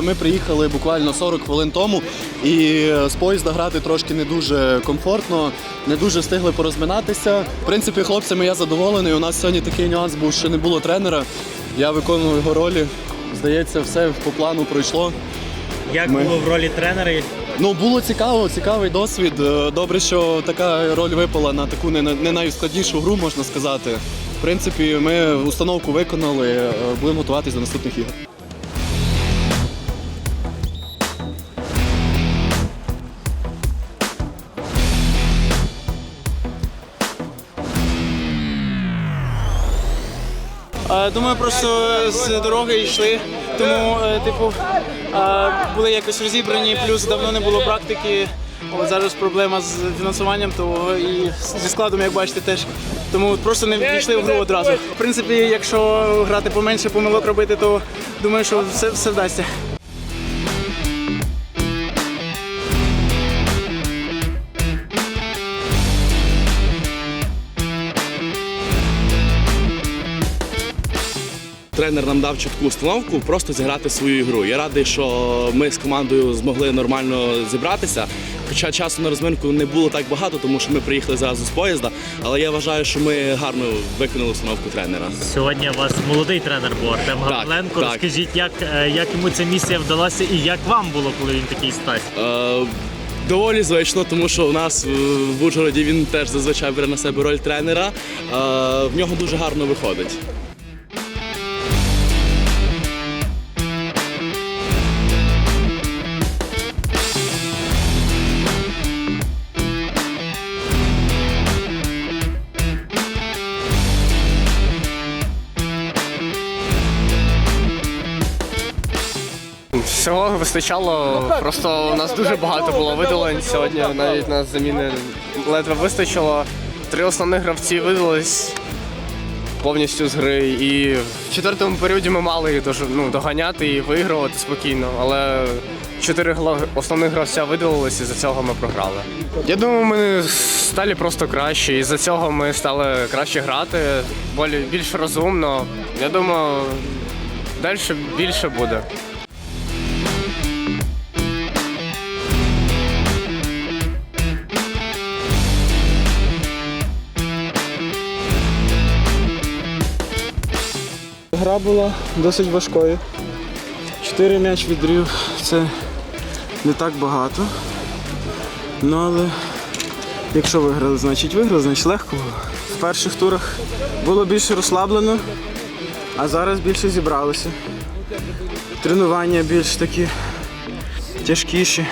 Ми приїхали буквально 40 хвилин тому, і з поїзда грати трошки не дуже комфортно, не дуже встигли порозминатися. В принципі, хлопцями я задоволений. У нас сьогодні такий нюанс був, що не було тренера. Я виконував його ролі. Здається, все по плану пройшло. Як Ми- було в ролі тренера? Ну було цікаво, цікавий досвід. Е, Добре, що така роль випала на таку не, не найскладнішу гру, можна сказати. В принципі, ми установку виконали, е, будемо готуватись до наступних ігор. Думаю, просто з дороги йшли, тому, е, типу, е, були якось розібрані, плюс давно не було практики. От зараз проблема з фінансуванням, то і зі складом, як бачите, теж. Тому просто не війшли в гру одразу. В принципі, якщо грати поменше помилок робити, то думаю, що все, все вдасться. Тренер нам дав чітку установку просто зіграти свою ігру. Я радий, що ми з командою змогли нормально зібратися. Хоча часу на розминку не було так багато, тому що ми приїхали зразу з поїзда. Але я вважаю, що ми гарно виконали установку тренера. Сьогодні у вас молодий тренер був Артем так. Розкажіть, як, е, як йому ця місія вдалася і як вам було, коли він такий стать? Е, доволі звично, тому що у нас в Ужгороді він теж зазвичай бере на себе роль тренера. Е, в нього дуже гарно виходить. Всього вистачало, просто у нас дуже багато було видалень сьогодні. Навіть на заміни ледве вистачило. Три основних гравці видались повністю з гри. І в четвертому періоді ми мали дож- ну, доганяти і вигравати спокійно. Але чотири основних гравця видалились, і за цього ми програли. Я думаю, ми стали просто краще, і за цього ми стали краще грати, більш розумно. Я думаю, далі більше буде. Гра була досить важкою. Чотири м'яч відрів це не так багато. Ну але якщо виграли, значить виграли, значить легко було. В перших турах було більше розслаблено, а зараз більше зібралося. Тренування більш такі тяжкіші.